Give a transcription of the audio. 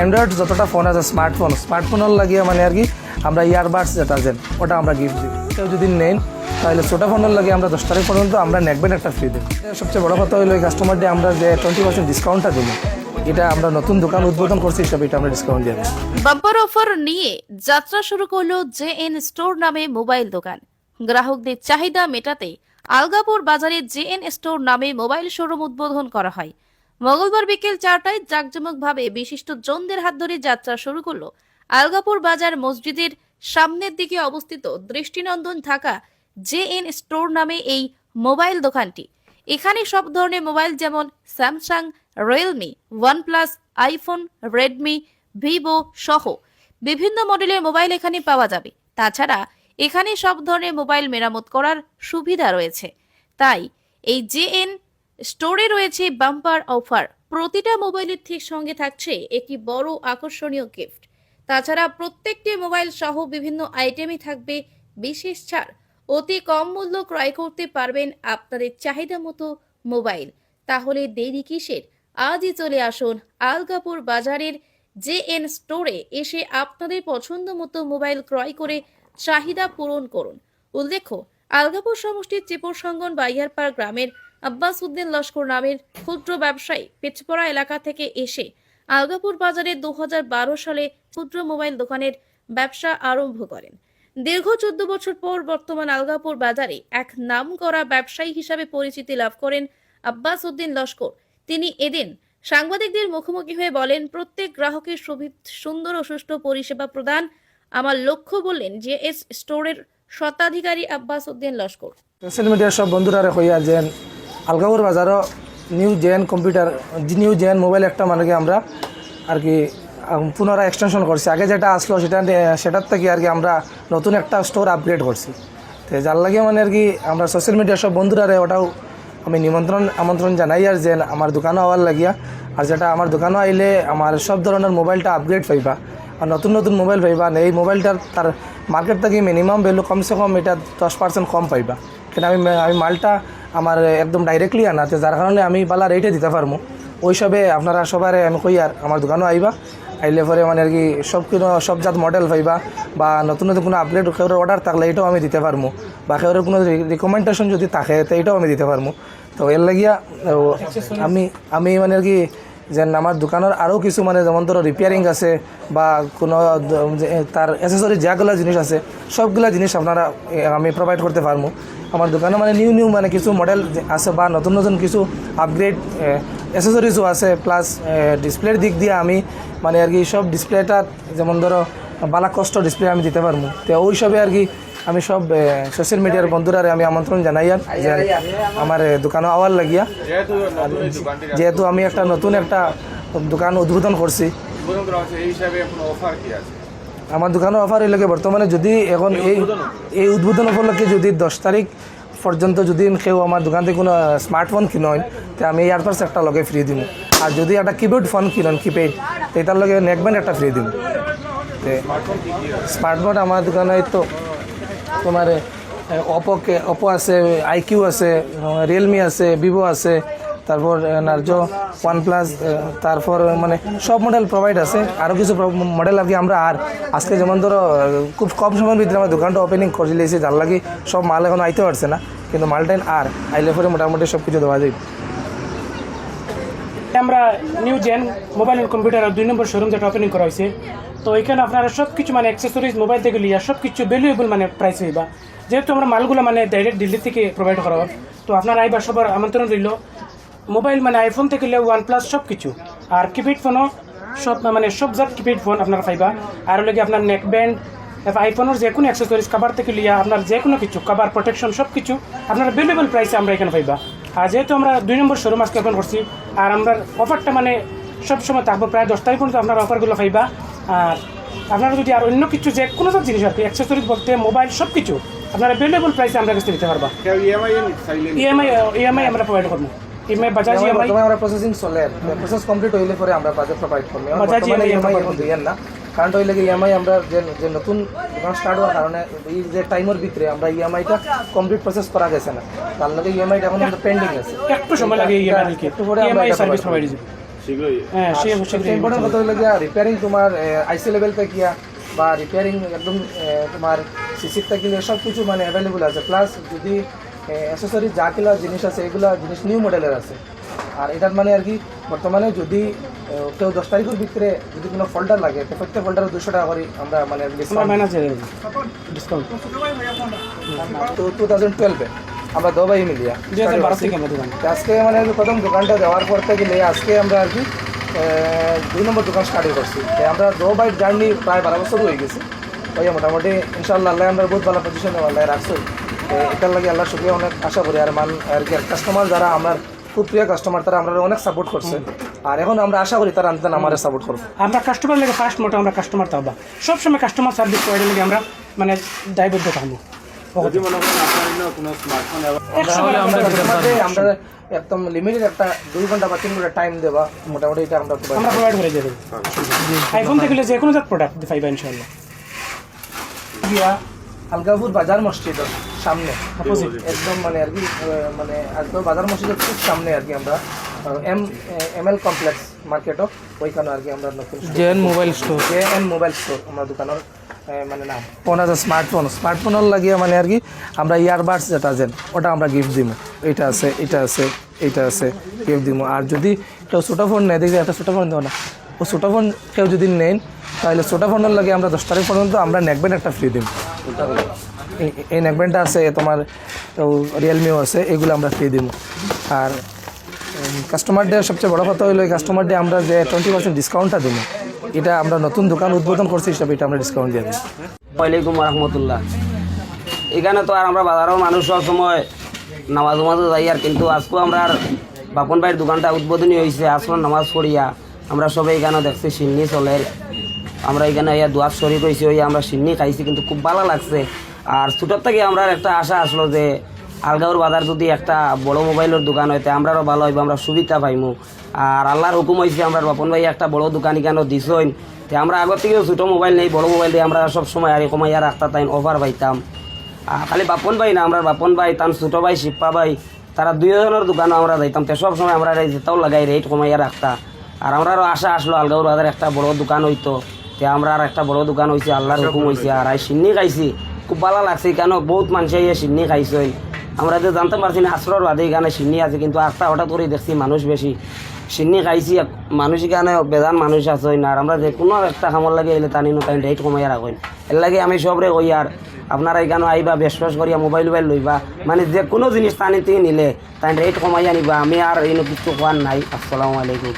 Android যতটা phone আছে smartphone স্মার্টফোনের লাগিয়ে মানে আর কি আমরা ইয়ারবাডস যেটা আছেন ওটা আমরা গিফট দিই কেউ যদি নেন তাহলে ছোটো ফোনের লাগে আমরা দশ তারিখ পর্যন্ত আমরা নেকবেন একটা ফ্রি দিই সবচেয়ে বড় কথা হলো এই কাস্টমার ডে আমরা যে টোয়েন্টি পার্সেন্ট ডিসকাউন্টটা দিই এটা আমরা নতুন দোকান উদ্বোধন করছি, হিসাবে এটা আমরা ডিসকাউন্ট দিয়ে বাম্পার অফার নিয়ে যাত্রা শুরু করল জে এন স্টোর নামে মোবাইল দোকান। গ্রাহকদের চাহিদা মেটাতে আলগাপুর বাজারে জে এন স্টোর নামে মোবাইল শোরুম উদ্বোধন করা হয়। মঙ্গলবার বিকেল চারটায় জাঁকজমকভাবে বিশিষ্ট জনদের হাত ধরে যাত্রা শুরু করল। আলগাপুর বাজার মসজিদের সামনের দিকে অবস্থিত দৃষ্টিনন্দন থাকা জে এন স্টোর নামে এই মোবাইল দোকানটি। এখানে সব ধরনের মোবাইল যেমন Samsung, Realme, OnePlus, iPhone, Redmi, Vivo সহ বিভিন্ন মডেলের মোবাইল এখানে পাওয়া যাবে। তাছাড়া এখানে সব ধরনের মোবাইল মেরামত করার সুবিধা রয়েছে। তাই এই জেএন স্টোরে রয়েছে বাম্পার অফার। প্রতিটা মোবাইলের ঠিক সঙ্গে থাকছে একটি বড় আকর্ষণীয় গিফট তাছাড়া প্রত্যেকটি মোবাইল সহ বিভিন্ন আইটেমই থাকবে বিশেষ ছাড়। অতি কম মূল্য ক্রয় করতে পারবেন আপনাদের চাহিদা মতো মোবাইল। তাহলে দেরি কিসের? আজই চলে আসুন আলগাপুর বাজারের জে এন স্টোরে এসে আপনাদের পছন্দ মতো মোবাইল ক্রয় করে চাহিদা পূরণ করুন। উল্লেখ্য, আলগাপুর সমষ্টির চেপরসঙ্গন বাইয়ারপাড় গ্রামের আব্বাস উদ্দিন লস্কর নামের ক্ষুদ্র ব্যবসায়ী পেচপড়া এলাকা থেকে এসে আলগাপুর বাজারে দুহাজার বারো সালে ক্ষুদ্র মোবাইল দোকানের ব্যবসা আরম্ভ করেন। দীর্ঘ চোদ্দ বছর পর বর্তমান আলগাপুর বাজারে এক নামকরা ব্যবসায়ী হিসাবে পরিচিতি লাভ করেন আব্বাস উদ্দিন লস্কর। তিনি এদিন সাংবাদিকদের মুখোমুখি হয়ে বলেন, প্রত্যেক গ্রাহকের সুন্দর ও সুষ্ঠু পরিষেবা প্রদান আমার লক্ষ্য বললেন যে এস স্টোরের স্বত্বাধিকারী আব্বাস উদ্দিন লস্কর। সোশ্যাল মিডিয়ার সব বন্ধুরা কইয়া যেন আলগাপুর বাজারও new gen computer new gen mobile একটা মানে কি আমরা আর কি পুনরায় এক্সটেনশন করছি। আগে যেটা আসলো সেটা সেটার থেকে আর কি আমরা নতুন একটা স্টোর আপগ্রেড করছি। তো যার লাগে মানে আর কি আমরা সোশ্যাল মিডিয়ার সব বন্ধুরা ওটাও আমি নিমন্ত্রণ, আমন্ত্রণ জানাই আর যে আমার দোকানও আওয়ার লাগিয়া, আর যেটা আমার দোকানও আইলে আমার সব ধরনের মোবাইলটা আপগ্রেড পাইবা। আর নতুন নতুন মোবাইল পাইবা এই মোবাইলটার তার মার্কেট থেকে মিনিমাম ভ্যালু কমসে কম এটা দশ পার্সেন্ট কম পাইবা। কিন্তু আমি আমি মালটা আমার একদম ডাইরেক্টলি আনাতে যার কারণে আমি বালা রেটে দিতে পারব। ওইসবে আপনারা সবার আমি কই আর, আমার দোকানও আইবা, আইলে পরে মানে আর কি সব কোনো সব জাত মডেল পাইবা, বা নতুন নতুন কোনো আপডেট কেউর অর্ডার থাকলে এটাও আমি দিতে পারব। বা কেউর কোনো রিকমেন্ডেশন যদি থাকে, তো এটাও আমি দিতে পারব। তো এর লাগিয়া আমি আমি মানে আর কি যে আমার দোকানের আরও কিছু মানে যেমন ধরো রিপেয়ারিং আছে, বা কোনো তার অ্যাসেসরি যাগুলো জিনিস আছে, সবগুলা জিনিস আপনারা আমি প্রোভাইড করতে পারব। আমার দোকানে মানে নিউ নিউ মানে কিছু মডেল আছে বা নতুন নতুন কিছু আপগ্রেড অ্যাসেসরিজও আছে প্লাস ডিসপ্লের দিক দিয়ে আমি মানে আর কি সব ডিসপ্লেটা যেমন ধরো বালা কষ্ট ডিসপ্লে আমি দিতে পারব তো ওই সবে আর কি আমি সব সোশ্যাল মিডিয়ার বন্ধুরা আমি আমন্ত্রণ জানাই আর যে আমার দোকানে আওয়ার লাগিয়া। যেহেতু আমি একটা নতুন একটা দোকান উদ্বোধন করছি আমার দোকানে অফার এলাকে বর্তমানে যদি এখন এই এই উদ্বোধন উপলক্ষে যদি দশ তারিখ পর্যন্ত যদি কেউ আমার দোকান থেকে কোনো স্মার্টফোন কিনেন তো আমি ইয়ারপাস একটা লগে ফ্রি দিব আর যদি একটা কিপ্যাড ফোন কিনেন কিপ্যাড তো এটার লগে নেকব্যান্ড একটা ফ্রি দিব স্মার্টফোন আমার দোকানে তো তোমার ওপো ওপো আছে আইকিউ আছে রিয়েলমি আছে ভিভো আছে তারপর নার্জো ওয়ান প্লাস তারপর মানে সব মডেল প্রোভাইড আছে। আরও কিছু মডেল আর কি আমরা আর আজকে যেমন ধরো খুব কম সময়ের ভিতরে আমার দোকানটা ওপেনিং করে দিয়েছি। যার লাগে সব মাল এখন আইতে পারছে না। কিন্তু মালটাইন আর আইলে পরে মোটামুটি সব কিছু দেওয়া যায় আমরা new gen mobile and computer দুই নম্বর শোরুম যেটা ওপেনিং করা হয়েছে। তো এখানে আপনারা সব কিছু মানে অ্যাক্সেসরিজ মোবাইল থেকে লিয়া সব কিছু ভ্যালুয়েবল মানে প্রাইস হইবা। যেহেতু আমরা মালগুলো মানে ডাইরেক্ট দিল্লি থেকে প্রোভাইড করা হয়। তো আপনারা আইবার সবার আমন্ত্রণ রইল। মোবাইল মানে আইফোন থেকে লিয়ে ওয়ান প্লাস সব কিছু আর কিপ্যাড ফোনও সব মানে সব জাত কিপ্যাড ফোন আপনারা পাইবা। আর লাগে আপনার নেক ব্যান্ড আইফোনের যে কোনো অ্যাক্সেসরিজ কাবার থেকে লিয়া আপনার যে কোনো কিছু কাভার প্রোটেকশন সব কিছু আপনার ভ্যালুয়েবল প্রাইসে আমরা এখানে পাইবা। আর যেহেতু আমরা দুই নম্বর শোরুম আজকে ওপেন করছি আর আমরা অফারটা মানে সব সময় থাকব প্রায় দশ তারিখ পর্যন্ত আপনারা অফারগুলো পাইবা। আর আপনারা যদি আর অন্য কিছু যে কোনো সব জিনিস আর কি অ্যাক্সেসরিজ বলতে মোবাইল সব কিছু আপনারা ভ্যালুয়েবল প্রাইসে আমরা কাছে দিতে পারবা। ইএমআই ইএমআই আমরা প্রোভাইড করব। ইএমআই বাজাজ ইএমআই আমরা প্রসেসিং চলে প্রসেস কমপ্লিট হইলে পরে আমরা বাজেট প্রোভাইড করব বাজাজ ইএমআই এখন দিয়েন না কারণ হইলে কি ইএমআই আমরা যে যে নতুন দোকান স্টার্ট হওয়ার কারণে এই যে টাইমের ভিতরে আমরা ইএমআইটা কমপ্লিট প্রসেস করা গেছে না তার লগে ইএমআইটা এখন পেন্ডিং আছে একটু সময় লাগে ইএমআই একটু পরে আমরা সার্ভিস প্রোভাইড শীঘ্রই হ্যাঁ সে ইম্পর্টেন্ট কথা হলো রিপেয়ারিং তোমার আইসি লেভেল থেকে গিয়া বা রিপেয়ারিং একদম তোমার সিসির থেকে সব কিছু মানে অ্যাভেলেবল আছে প্লাস যদি অ্যাসেসরি যা কিলা জিনিস আছে এগুলা জিনিস নিউ মডেলের আছে। আর এটার মানে আর কি বর্তমানে যদি কেউ দশ তারিখের ভিতরে যদি কোনো ফল্ডার লাগে তো প্রত্যেক ফল্ডারে দুশো টাকা করে আমরা মানে আমরা ডিসকাউন্ট তো টু থাউজেন্ড টুয়েলভে আমরা মিলিয়া থেকে আমরা দোকান। তো আজকে মানে প্রথম দোকানটা দেওয়ার পর থেকে নিয়ে আজকে আমরা আর কি দুই নম্বর দোকান স্টার্ট করছি। আমরা দো বাইট জার্নি প্রায় বারো বছর হয়ে গেছে। ওই মোটামুটি ইনশাল্লাহ আল্লাহ আমরা বহুত ভালো পজিশনে আল্লাহ রাখছি। তো এটার লাগে আল্লাহ শুক্রিয়া অনেক আশা করি। আর মান আর কি কাস্টমার যারা আমার খুব প্রিয় কাস্টমার তারা আমরা অনেক সাপোর্ট করছে। আর এখন আমরা আশা করি তারা আনতেন আমার সাপোর্ট করব আমরা কাস্টমার লাগে ফার্স্ট মোটো আমরা কাস্টমার থাকবা সবসময় কাস্টমার সার্ভিস প্রোভাইডার লাগে আমরা মানে দায়বদ্ধ থাকব। যদি মনে করেন আপনার এখানে কোনো স্মার্টফোন তাহলে আমরা একদম লিমিটেড একটা দুই ঘণ্টা বা তিন ঘণ্টা টাইম দেবা মোটামুটি এটা আমরা আমরা প্রোভাইড করে দেবো। আইফোন যে কোনো প্রোডাক্ট পাইবা ইনশাল্লাহ গিয়া আলগাপুর বাজার মসজিদের সামনে. একদম মানে আর কি মানে আলগাপুর বাজার মসজিদের খুব সামনে আর কি আমরা এম এম এল কমপ্লেক্স মার্কেটও ওইখানে আর কি আমরা নতুন J N mobile store J N mobile store আমরা দোকানের মানে নাম। ফোন আছে স্মার্টফোন স্মার্টফোনের লাগিয়ে মানে আর কি আমরা ইয়ারবাডস যেটা আছেন ওটা আমরা গিফট দিব এটা আছে এটা আছে এটা আছে গিফট দিব আর যদি কেউ ছোটো ফোন নেয় দেখি একটা ছোটো ফোন দেবো না। ও ছোটো ফোন কেউ যদি নেন তাহলে ছোটো ফোনের লাগে আমরা দশ তারিখ পর্যন্ত আমরা নেকবেন একটা ফ্রি দিব এই- নেকবেনটা আছে, তোমার রিয়েলমিও আছে, এগুলো আমরা ফ্রি দিব। আর কাস্টমারদের সবচেয়ে বড় কথা হলো কাস্টমার ডে আমরা যে টোয়েন্টি পার্সেন্ট ডিসকাউন্টটা দিব, এটা আমরা নতুন দোকান উদ্বোধন করছি হিসাবে এটা আমরা ডিসকাউন্ট দিয়ে দিই ওয়ালাইকুম রহমতুল্লাহ। এখানে তো আর আমরা বাজারেও মানুষ সব সময় নামাজ নামাজও যাই আর, কিন্তু আজকেও আমরা আর বাপন ভাইয়ের দোকানটা উদ্বোধনী হয়েছে আসর নামাজ পড়িয়া আমরা সবাই এখানে দেখছি সিন্নি চলে। আমরা এখানে ইয়া দোয়ার শরীর হয়েছে ওই আমরা সিন্নি খাইছি, কিন্তু খুব ভালো লাগছে। আর ছোটোর থেকে আমরা একটা আশা আসলো যে আলগাঁওর বাজার যদি একটা বড় মোবাইলের দোকান হইতে আমরারও ভালো হইব, আমরা সুবিধা পাইমু। আর আল্লাহর হুকুম হয়েছে আমরা বাপন ভাই একটা বড় দোকান কেন দিছইন? তে আমরা আগর থেকেও ছোটো মোবাইল নেই, বড় মোবাইল দিয়ে আমরা সব সময় আর কমাইয়া রাখতা তাই অফার পাইতাম। খালি বাপন ভাই না আমরা বাপন ভাই তার ছোটো ভাই, শিপ্পা ভাই, তারা দুইজনের দোকানও আমরা যাইতাম। তে সব সময় আমরা যেটাও লাগাই রেট কমাইয়া রাখতা। আর আমরারও আশা আসলো আলগাঁওর বাজার একটা বড় দোকান হইতো। তে আমরা আর একটা বড় দোকান হয়েছে আল্লাহর হুকুম হয়েছে আর আই সিন্নি খাইছি। খুব ভালো লাগছে কেন বহুত মানুষ ইয়ে সিন্নি খাইছে। আমরা যে জানতে পারছি না আশ্রর বাদে এখানে সিন্নি আছে, কিন্তু আস্তা হঠাৎ করে দেখছি মানুষ বেশি। সিন্নি খাইছি মানুষ এখানে বেজান মানুষ আছে আর আমরা যে কোনো একটা খামর লাগে এলে টানি নো তাই রেট কমাইয়া রাখেন। এর লাগে আমি সবরে কই, আর আপনারা এখানে আইবা বেশ বেশ করিয়া মোবাইল মোবাইল লইবা মানে যে কোনো জিনিস টানি থেকে নিলে তাই রেট কমাইয়া নিবা, আমি আর এই কিছু কোয়ার নাই। আসসালামু আলাইকুম।